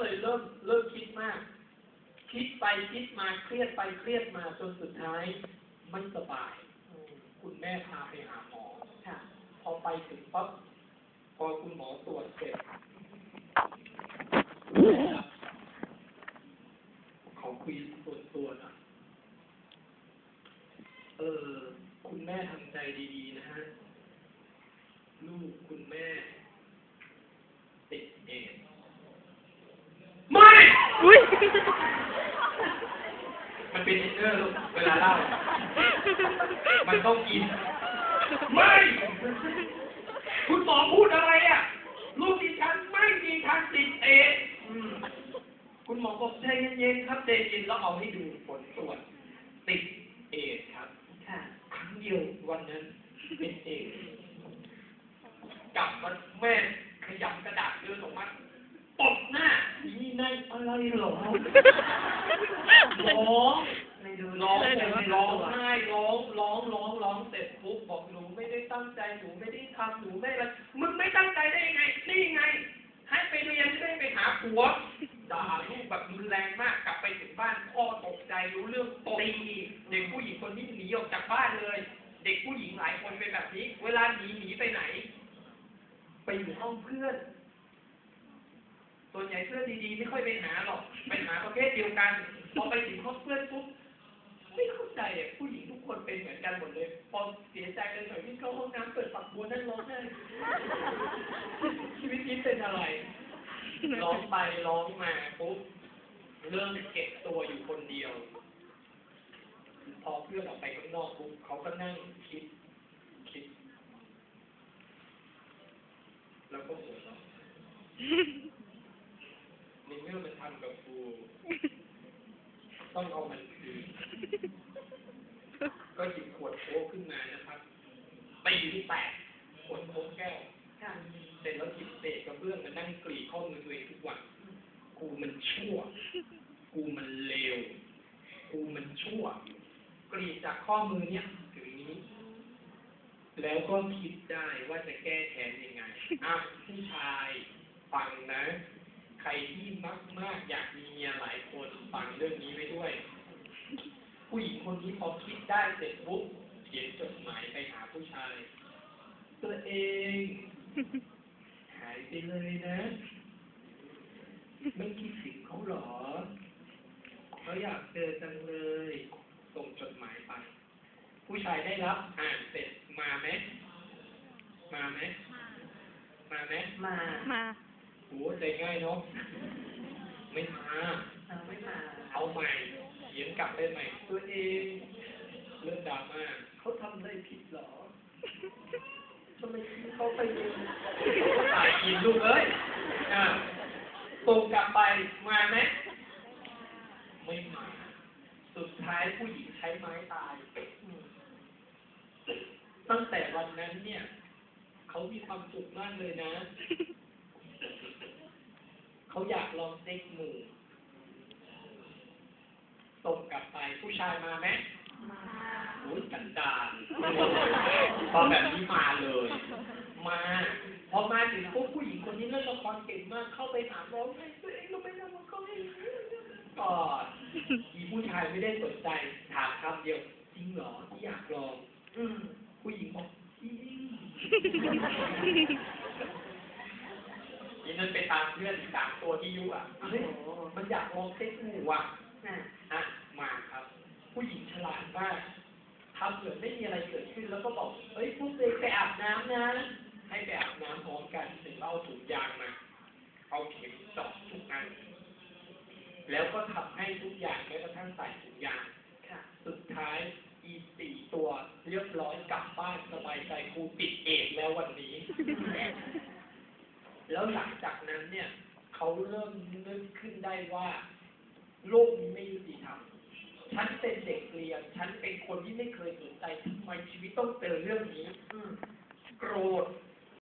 เลยเริ่มเริ่มคิดมาก คิดไปคิดมาเครียดไปเครียดมาจนสุดท้ายไม่สบาย คุณแม่พาไปหาหมอค่ะพอไปถึงปั๊บพอคุณหมอตรวจเสร็จเขาคุยส่วนตัวนะเออ คุณแม่ทำใจดีๆนะฮะ ลูกคุณแม่ ติดเอดส์ไม่ อุ้ย มันเป็นอินเนอร์ลูกเวลาเล่า มันต้องกิน ไม่ คุณหมอพูดอะไรอะ ลูกดิฉันไม่มีทางติดเอดส์อืมคุณหมอบอกใจเย็นๆครับใจเย็นแล้วเอาให้ดูผลตรวจติดเอดส์ครับค่ะครั้งเดียววันนั้นเป็นเอดส์กลับมาแม่ขยำกระดาษเดินออกมา ตบหน้านี่นั่นอะไรเหรอร้องไม่ดูร้องเลยเหรอร้องไห้ร้องร้องร้องร้องเสร็จปุ๊บบอกหนูไม่ได้ตั้งใจหนูไม่ได้ทำหนูไม่อะไรมึงไม่ตั้งใจได้ยังไงนี่ไง ให้ไปเรียนไม่ได้ไปหาผัวด่าลูกแบบรุนแรงมากกลับไปถึงบ้านพ่อตกใจรู้เรื่องตีเด็กผู้หญิงคนนี้หนีออกจากบ้านเลย เด็กผู้หญิงหลายคนเป็นแบบนี้ เวลาหนีหนีไปไหน ไปอยู่ห้องเพื่อน ส่วนใหญ่เพื่อนดีๆไม่ค่อยไปหาหรอก ไปหาประเภทเดียวกัน พอไปถึงห้องเพื่อนปุ๊บไม่เข้าใจอะผู้หญิงทุกคนเป็นเหมือนกันหมดเลย พอเสียใจกันหน่อยที่เข้าห้องน้ำเปิดฝักบัวนั่นร้องไห้ชีวิตนี้เป็นอะไร ร้องไปร้องมาปุ๊บเริ่มเก็บตัวอยู่คนเดียว พอเพื่อนออกไปข้างนอกปุ๊บเขาก็นั่งคิด คิด แล้วก็หัวเราะ มันทำกับกู ต้องเอามันคืนก็หยิบขวดโค้กขึ้นมานะครับตีที่แตกขวดโค้กแก้วเสร็จแล้วหยิบเศษกระเบื้องมานั่งกรีดข้อมือตัวเองทุกวัน กูมันชั่ว กูมันเลว กูมันชั่ว กรีดจากข้อมือเนี้ยถึงนี้ แล้วก็คิดได้ว่าจะแก้แค้นยังไงอะผู้ชายฟังนะ ใครที่ มักมากอยากมีเมียหลายคนฟังเรื่องนี้ไว้ด้วย ผู้หญิงคนนี้พอคิดได้เสร็จปุ๊บเขียนจดหมายไปหาผู้ชาย ตัวเอง หายไปเลยนะ ไม่คิดถึงเขาหรอเขาอยากเจอจังเลย ส่งจดหมายไป ผู้ชายได้รับอ่านเสร็จมาไหมมาไหมมาไหมมามาโหใจง่ายเนาะ ไม่มา เอาไม่มาเอาใหม่เขียนกลับไปใหม่ ตัวเองเรื่องดราม่าเขาทำได้ผิดเหรอทำไมเขาไปเองตายกินลูกเอ้ยอะส่งกลับไปมาไหมไม่มา สุดท้ายผู้หญิงใช้ไม้ตายอืมตั้งแต่วันนั้นเนี่ย เขามีความสุขมากเลยนะ เขาอยากลองเซ็กหมู่ส่งกลับไปผู้ชายมาไหมมาโอ้ยกันดานตอนแบบนี้มาเลย มา พอมาถึงปุ๊บผู้หญิงคนนี้เล่นละครเก่งมาก เข้าไปหาร้องไห้ตัวเองเราไปทำกับเขาเองกอดอีผู้ชายไม่ได้สนใจ ถามคำเดียวจริงเหรอที่อยากลอง อืมผู้หญิงบอกจริงอี นั่นไปตามเพื่อนอีกสามตัวที่ยุอะเฮ้ยมันอยากลองเซ็กหมู่อะน่ะอะมาครับ ผู้หญิงฉลาดมากทำเหมือนไม่มีอะไรเกิดขึ้นแล้วก็บอกเฮ้ยพวกเด็กไปอาบน้ำนะ ให้ไปอาบน้ำพร้อมกันเสร็จแล้วเอาถุงยางมาเอาเข็มเจาะทุกอัน แล้วก็ทำให้ทุกอย่างแม้กระทั่งใส่ถุงยางค่ะสุดท้ายอีสี่ตัวเรียบร้อยกลับบ้านสบายใจครูปิดเอกแล้ววันนี้ แล้วหลังจากนั้นเนี่ยเขาเริ่มนึกขึ้นได้ว่า โลกนี้ไม่ยุติธรรมฉันเป็นเด็กเรียน ฉันเป็นคนที่ไม่เคยสนใจทำไมชีวิตต้องเจอเรื่องนี้อืมโกรธ